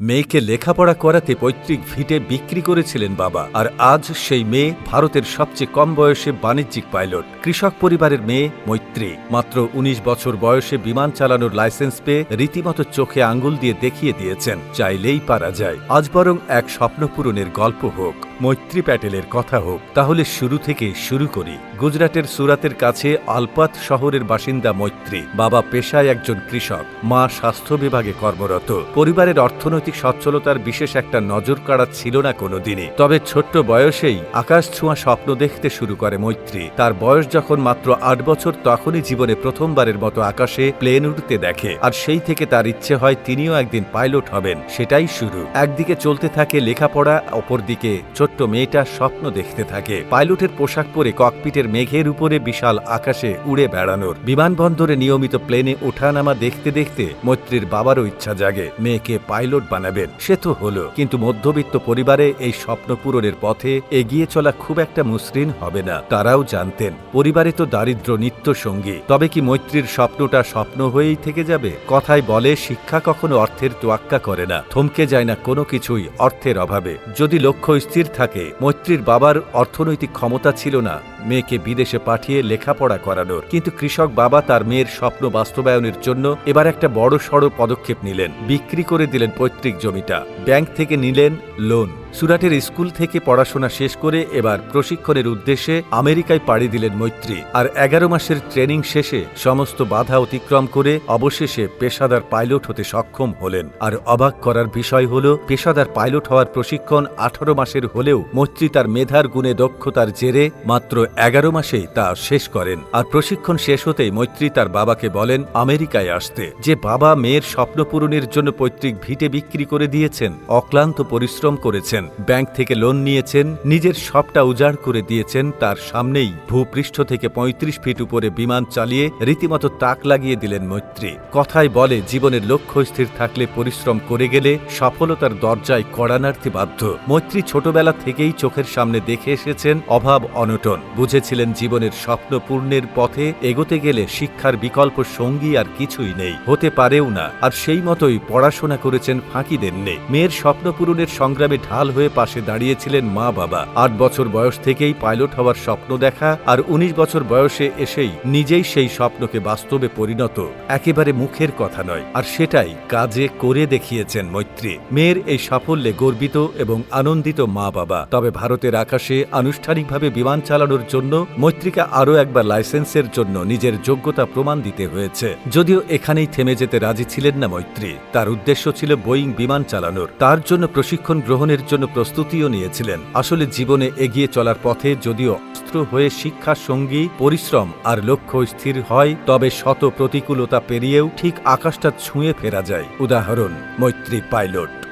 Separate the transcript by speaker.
Speaker 1: মেয়েকে লেখাপড়া করাতে পৈতৃক ভিটে বিক্রি করেছিলেন বাবা, আর আজ সেই মেয়ে ভারতের সবচেয়ে কম বয়সে বাণিজ্যিক পাইলট। কৃষক পরিবারের মেয়ে মৈত্রী। মাত্র ১৯ বছর বয়সে বিমান চালানোর লাইসেন্স পেয়ে রীতিমতো চোখে আঙ্গুল দিয়ে দেখিয়ে দিয়েছেন, চাইলেই পারা যায়। আজ বরং এক স্বপ্নপূরণের গল্প হোক। মৈত্রী প্যাটেলের কথা হোক, তাহলে শুরু থেকে শুরু করি। গুজরাটের সুরাতের কাছে আলপাত শহরের বাসিন্দা মৈত্রী, বাবা পেশায় একজন কৃষক, মা স্বাস্থ্য বিভাগে কর্মরত। পরিবারের অর্থনৈতিক সচ্ছলতার বিশেষ একটা নজর কাড়া ছিল না কোনোদিনই। তবে ছোট্ট বয়সেই আকাশ ছোঁয়া স্বপ্ন দেখতে শুরু করে মৈত্রী। তার বয়স যখন মাত্র আট বছর, তখনই জীবনে প্রথমবারের মতো আকাশে প্লেন উঠতে দেখে, আর সেই থেকে তার ইচ্ছে হয় তিনিও একদিন পাইলট হবেন, সেটাই শুরু। একদিকে চলতে থাকে লেখাপড়া, অপরদিকে ছোট্ট মেয়েটা স্বপ্ন দেখতে থাকে। পাইলটের পোশাক পরে ককপিটের মেঘের উপরে বিশাল আকাশে উড়ে বেড়ানোর। বিমানবন্দরে নিয়মিত প্লেনে ওঠানামা দেখতে দেখতে মৈত্রীর বাবারও ইচ্ছা জাগে, মেয়েকে পাইলট বানাবেন। সে তো হলো। কিন্তু মধ্যবিত্ত পরিবারে এই স্বপ্ন পূরণের পথে এগিয়ে চলা খুব একটা মসৃণ হবে না। তারাও জানতেন, পরিবারে তো দারিদ্র নিত্য সঙ্গী তবে কি মৈত্রীর স্বপ্নটা স্বপ্ন হয়েই থেকে যাবে? কথায় বলে, শিক্ষা কখনো অর্থের তোয়াক্কা করে না। থমকে যায় না কোনো কিছুই অর্থের অভাবে। যদি লক্ষ্য স্থির থাকে মৈত্রীর বাবার অর্থনৈতিক ক্ষমতা ছিল না। মেয়েকে বিদেশে পাঠিয়ে লেখাপড়া করানোর। কিন্তু কৃষক বাবা তার মেয়ের স্বপ্ন বাস্তবায়নের জন্য এবার একটা বড় সড় পদক্ষেপ নিলেন। বিক্রি করে দিলেন পৈতৃক জমিটা। ব্যাংক থেকে নিলেন লোন। সুরাটের স্কুল থেকে পড়াশোনা শেষ করে এবার প্রশিক্ষণের উদ্দেশ্যে আমেরিকায় পাড়ি দিলেন মৈত্রী। আর এগারো মাসের ট্রেনিং শেষে সমস্ত বাধা অতিক্রম করে অবশেষে পেশাদার পাইলট হতে সক্ষম হলেন। আর অবাক করার বিষয় হল, পেশাদার পাইলট হওয়ার প্রশিক্ষণ আঠারো মাসের হলেও মৈত্রী তার মেধার গুণে দক্ষতার জেরে মাত্র এগারো মাসেই তা শেষ করেন আর প্রশিক্ষণ শেষ হতেই মৈত্রী তার বাবাকে বলেন, আমেরিকায় আসতে। যে বাবা মেয়ের স্বপ্ন পূরণের জন্য পৈতৃক ভিটে বিক্রি করে দিয়েছেন, অক্লান্ত পরিশ্রম করেছেন, ব্যাংক থেকে লোন নিয়েছেন, নিজের সবটা উজাড় করে দিয়েছেন, তার সামনেই ভূপৃষ্ঠ থেকে ৩৫ ফিট উপরে বিমান চালিয়ে রীতিমতো তাক লাগিয়ে দিলেন মৈত্রী। কথায় বলে, জীবনের লক্ষ্য স্থির থাকলে পরিশ্রম করে গেলে সফলতার দরজায় কড়ানার্থী বাধ্য। মৈত্রী ছোটবেলা থেকেই চোখের সামনে দেখে এসেছেন অভাব অনটন। বুঝেছিলেন জীবনের স্বপ্ন পূর্ণের পথে এগোতে গেলে শিক্ষার বিকল্প সঙ্গী আর কিছুই নেই। হতে পারেও না। আর সেই মতোই পড়াশোনা করেছেন ফাঁকি দেননি। মেয়ের স্বপ্ন পূরণের সংগ্রামে ঢাল হয়ে পাশে দাঁড়িয়েছিলেন মা বাবা। আট বছর বয়স থেকেই পাইলট হওয়ার স্বপ্ন দেখা আর ১৯ বছর বয়সে এসেই নিজেই সেই স্বপ্নকে বাস্তবে পরিণত। একেবারে মুখের কথা নয়। আর সেটাই কাজে করে দেখিয়েছেন মৈত্রী। মেয়ের এই সাফল্যে গর্বিত এবং আনন্দিত মা বাবা। তবে ভারতের আকাশে আনুষ্ঠানিকভাবে বিমান চালানোর জন্য মৈত্রীকে আরও একবার লাইসেন্সের জন্য নিজের যোগ্যতা প্রমাণ দিতে হয়েছে। যদিও এখানেই থেমে যেতে রাজি ছিলেন না মৈত্রী। তার উদ্দেশ্য ছিল বোয়িং বিমান চালানোর। তার জন্য প্রশিক্ষণ গ্রহণের জন্য প্রস্তুতিও নিয়েছিলেন। আসলে জীবনে এগিয়ে চলার পথে যদিও অস্ত্র হয়ে শিক্ষা, সঙ্গী, পরিশ্রম আর লক্ষ্য স্থির হয়, তবে শত প্রতিকূলতা পেরিয়েও ঠিক আকাশটা ছুঁয়ে ফেরা যায়। উদাহরণ, মৈত্রী পাইলট।